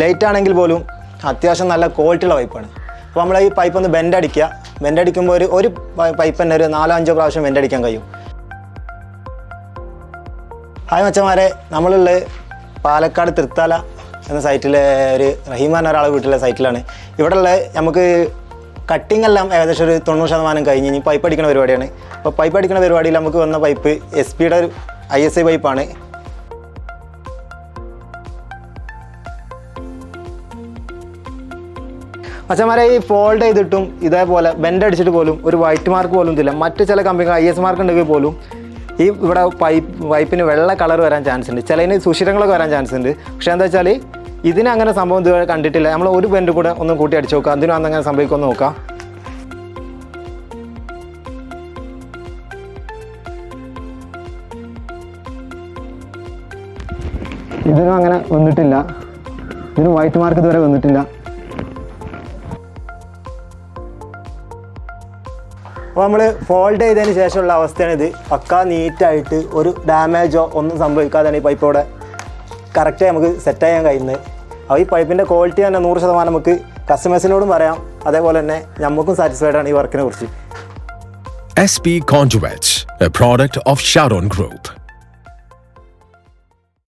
Light ആണെങ്കിൽ പോലും അത്യാവശ്യം നല്ല ക്വാളിറ്റിയുള്ള പൈപ്പാണ് അപ്പോൾ നമ്മൾ ഈ പൈപ്പ് ഒന്ന് ബെൻഡ് അടിക്കുക. ബെൻഡ് അടിക്കുമ്പോൾ ഒരു ഒരു പൈപ്പ് തന്നെ ഒരു നാലോ അഞ്ചോ പ്രാവശ്യം ബെൻഡ് അടിക്കാൻ കഴിയും. ഹായ് മച്ചന്മാരെ നമ്മളുള്ളത് പാലക്കാട് തൃത്താല എന്ന സൈറ്റിലെ ഒരു റഹീമാൻ ഒരാളെ വീട്ടിലെ സൈറ്റിലാണ് ഇവിടെ ഉള്ള നമുക്ക് കട്ടിംഗ് എല്ലാം ഏകദേശം ഒരു തൊണ്ണൂറ് ശതമാനം കഴിഞ്ഞ് ഇനി പൈപ്പ് അടിക്കുന്ന പരിപാടിയാണ്. അപ്പോൾ പൈപ്പ് അടിക്കുന്ന പരിപാടിയിൽ നമുക്ക് വന്ന പൈപ്പ് എസ് പിയുടെ ഒരു ഐ എസ് ഐ പൈപ്പാണ് മച്ചന്മാരെ ഈ ഫോൾഡ് ചെയ്തിട്ടും ഇതേപോലെ ബെൻഡ് അടിച്ചിട്ട് പോലും ഒരു വൈറ്റ് മാർക്ക് പോലും ഇതില്ല. മറ്റ് ചില കമ്പനികൾ ഐ എസ് മാർക്ക് ഉണ്ടെങ്കിൽ പോലും ഈ ഇവിടെ പൈപ്പ് പൈപ്പിന് വെള്ള കളർ വരാൻ ചാൻസ് ഉണ്ട്. ചിലതിന് സുഷിരങ്ങളൊക്കെ വരാൻ ചാൻസ് ഉണ്ട്. പക്ഷേ എന്താ വെച്ചാൽ ഇതിന് അങ്ങനെ സംഭവം ഇതുവരെ കണ്ടിട്ടില്ല. നമ്മൾ ഒരു ബെൻഡ് കൂടെ ഒന്ന് കൂട്ടി അടിച്ച് നോക്കാം. അതിനും അന്ന് അങ്ങനെ സംഭവിക്കുമെന്ന് നോക്കാം. ഇതിനും അങ്ങനെ വന്നിട്ടില്ല. ഇതിന് വൈറ്റ് മാർക്ക് ഇതുവരെ വന്നിട്ടില്ല. അപ്പോൾ നമ്മൾ ഫോൾഡ് ചെയ്തതിന് ശേഷമുള്ള അവസ്ഥയാണിത്. പക്ക നീറ്റായിട്ട് ഒരു ഡാമേജോ ഒന്നും സംഭവിക്കാതെയാണ് ഈ പൈപ്പ് ഇവിടെ കറക്റ്റായി നമുക്ക് സെറ്റ് ചെയ്യാൻ കഴിയുന്നത്. അപ്പോൾ ഈ പൈപ്പിന്റെ ക്വാളിറ്റി തന്നെ നൂറ് ശതമാനം നമുക്ക് കസ്റ്റമേഴ്സിനോടും പറയാം. അതേപോലെ തന്നെ നമുക്കും സാറ്റിസ്ഫൈഡ് ആണ് ഈ വർക്കിനെ കുറിച്ച്. SP Conduits, a product of Sharon Group.